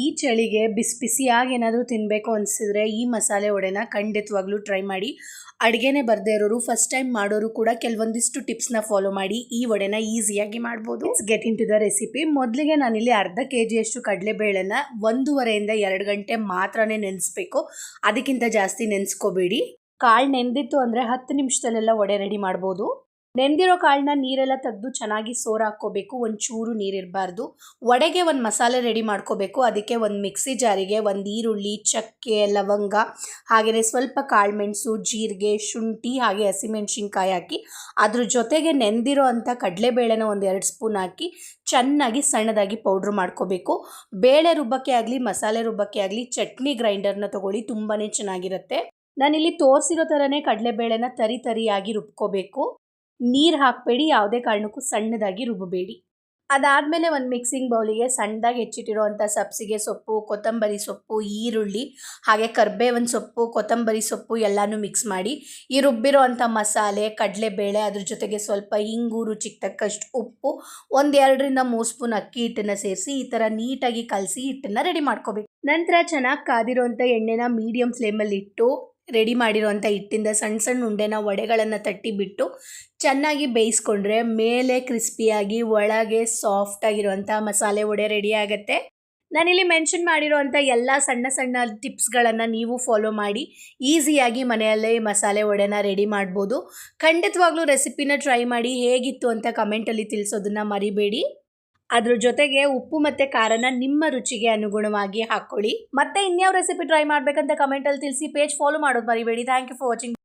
ಈ ಚಳಿಗೆ ಬಿಸಿ ಬಿಸಿಯಾಗಿ ಏನಾದರೂ ತಿನ್ನಬೇಕು ಅನಿಸಿದ್ರೆ ಈ ಮಸಾಲೆ ವಡೆನ ಖಂಡಿತವಾಗ್ಲೂ ಟ್ರೈ ಮಾಡಿ. ಅಡುಗೆನೇ ಬರದೇ ಇರೋರು ಫಸ್ಟ್ ಟೈಮ್ ಮಾಡೋರು ಕೂಡ ಕೆಲವೊಂದಿಷ್ಟು ಟಿಪ್ಸ್ನ ಫಾಲೋ ಮಾಡಿ ಈ ವಡೆನ ಈಸಿಯಾಗಿ ಮಾಡ್ಬೋದು. Get into the recipe ಮೊದಲಿಗೆ ನಾನಿಲ್ಲಿ ಅರ್ಧ ಕೆ ಜಿಯಷ್ಟು ಕಡಲೆಬೇಳೆನ ಒಂದೂವರೆಯಿಂದ ಎರಡು ಗಂಟೆ ಮಾತ್ರನೇ ನೆನೆಸ್ಬೇಕು. ಅದಕ್ಕಿಂತ ಜಾಸ್ತಿ ನೆನೆಸ್ಕೋಬೇಡಿ. ಕಾಳು ನೆನೆದಿತ್ತು ಅಂದರೆ ಹತ್ತು ನಿಮಿಷದಲ್ಲೆಲ್ಲ ವಡೆ ರೆಡಿ ಮಾಡ್ಬೋದು. ನೆಂದಿರೋ ಕಾಳನ್ನ ನೀರೆಲ್ಲ ತೆಗೆದು ಚೆನ್ನಾಗಿ ಸೋರ್ ಹಾಕ್ಕೋಬೇಕು ಚೂರು ನೀರಿರಬಾರ್ದು ವಡೆಗೆ ಒಂದು ಮಸಾಲೆ ರೆಡಿ ಮಾಡ್ಕೋಬೇಕು. ಅದಕ್ಕೆ ಒಂದು ಮಿಕ್ಸಿ ಜಾರಿಗೆ ಒಂದು ಈರುಳ್ಳಿ, ಚಕ್ಕೆ, ಲವಂಗ ಹಾಗೆಯೇ ಸ್ವಲ್ಪ ಕಾಳುಮೆಣಸು ಜೀರಿಗೆ, ಶುಂಠಿ, ಹಾಗೆ ಹಸಿಮೆಣ್ಸಿನ್ಕಾಯಿ ಹಾಕಿ ಅದ್ರ ಜೊತೆಗೆ ನೆಂದಿರೋ ಅಂಥ ಕಡಲೆಬೇಳೆನ ಒಂದು ಎರಡು ಸ್ಪೂನ್ ಹಾಕಿ ಚೆನ್ನಾಗಿ ಸಣ್ಣದಾಗಿ ಪೌಡ್ರ್ ಮಾಡ್ಕೋಬೇಕು. ಬೇಳೆ ರುಬ್ಬಕ್ಕೆ ಆಗಲಿ, ಮಸಾಲೆ ರುಬ್ಬಕ್ಕೆ ಆಗಲಿ, ಚಟ್ನಿ ಗ್ರೈಂಡರ್ನ ತೊಗೊಳ್ಳಿ ತುಂಬಾ ಚೆನ್ನಾಗಿರುತ್ತೆ. ನಾನಿಲ್ಲಿ ತೋರಿಸಿರೋ ಥರನೇ ಕಡಲೆಬೇಳೆನ ತರಿ ತರಿಯಾಗಿ ರುಬ್ಕೋಬೇಕು. ನೀರು ಹಾಕಬೇಡಿ, ಯಾವುದೇ ಕಾರಣಕ್ಕೂ ಸಣ್ಣದಾಗಿ ರುಬ್ಬಬೇಡಿ. ಅದಾದಮೇಲೆ ಒಂದು ಮಿಕ್ಸಿಂಗ್ ಬೌಲಿಗೆ ಸಣ್ಣದಾಗಿ ಹೆಚ್ಚಿಟ್ಟಿರೋವಂಥ ಸಬ್ಸಿಗೆ ಸೊಪ್ಪು, ಕೊತ್ತಂಬರಿ ಸೊಪ್ಪು, ಈರುಳ್ಳಿ, ಹಾಗೆ ಕರ್ಬೇವಿನ ಸೊಪ್ಪು, ಕೊತ್ತಂಬರಿ ಸೊಪ್ಪು ಎಲ್ಲನೂ ಮಿಕ್ಸ್ ಮಾಡಿ, ಈ ರುಬ್ಬಿರೋ ಅಂಥ ಮಸಾಲೆ, ಕಡಲೆಬೇಳೆ ಅದ್ರ ಜೊತೆಗೆ ಸ್ವಲ್ಪ ಹಿಂಗು ರುಚಿಗೆ ತಕ್ಕಷ್ಟು ಉಪ್ಪು, ಒಂದು ಎರಡರಿಂದ ಮೂರು ಸ್ಪೂನ್ ಅಕ್ಕಿ ಹಿಟ್ಟನ್ನು ಸೇರಿಸಿ ಈ ಥರ ನೀಟಾಗಿ ಕಲಸಿ ಹಿಟ್ಟನ್ನು ರೆಡಿ ಮಾಡ್ಕೋಬೇಕು. ನಂತರ ಚೆನ್ನಾಗಿ ಕಾದಿರೋವಂಥ ಎಣ್ಣೆನ ಮೀಡಿಯಮ್ ಫ್ಲೇಮಲ್ಲಿ ಇಟ್ಟು ರೆಡಿ ಮಾಡಿರೋವಂಥ ಹಿಟ್ಟಿಂದ ಸಣ್ಣ ಸಣ್ಣ ಉಂಡೆನ ವಡೆಗಳನ್ನು ತಟ್ಟಿಬಿಟ್ಟು ಚೆನ್ನಾಗಿ ಬೇಯಿಸ್ಕೊಂಡ್ರೆ ಮೇಲೆ ಕ್ರಿಸ್ಪಿಯಾಗಿ, ಒಳಗೆ ಸಾಫ್ಟ್ ಆಗಿರುವಂಥ ಮಸಾಲೆ ವಡೆ ರೆಡಿ ಆಗುತ್ತೆ. ನಾನಿಲ್ಲಿ ಮೆನ್ಷನ್ ಮಾಡಿರೋವಂಥ ಎಲ್ಲ ಸಣ್ಣ ಸಣ್ಣ ಟಿಪ್ಸ್ಗಳನ್ನು ನೀವು ಫಾಲೋ ಮಾಡಿ ಈಸಿಯಾಗಿ ಮನೆಯಲ್ಲೇ ಮಸಾಲೆ ವಡೆನ ರೆಡಿ ಮಾಡ್ಬೋದು. ಖಂಡಿತವಾಗ್ಲೂ ರೆಸಿಪಿನ ಟ್ರೈ ಮಾಡಿ ಹೇಗಿತ್ತು ಅಂತ ಕಮೆಂಟಲ್ಲಿ ತಿಳಿಸೋದನ್ನ ಮರಿಬೇಡಿ. ಅದ್ರ ಜೊತೆಗೆ ಉಪ್ಪು ಮತ್ತೆ ಖಾರನ ನಿಮ್ಮ ರುಚಿಗೆ ಅನುಗುಣವಾಗಿ ಹಾಕೊಳ್ಳಿ. ಮತ್ತೆ ಇನ್ಯಾವ ರೆಸಿಪಿ ಟ್ರೈ ಮಾಡಬೇಕಂತ ಕಮೆಂಟಲ್ಲಿ ತಿಳಿಸಿ ಪೇಜ್ ಫಾಲೋ ಮಾಡೋದು ಮರಿಬೇಡಿ. Thank you for watching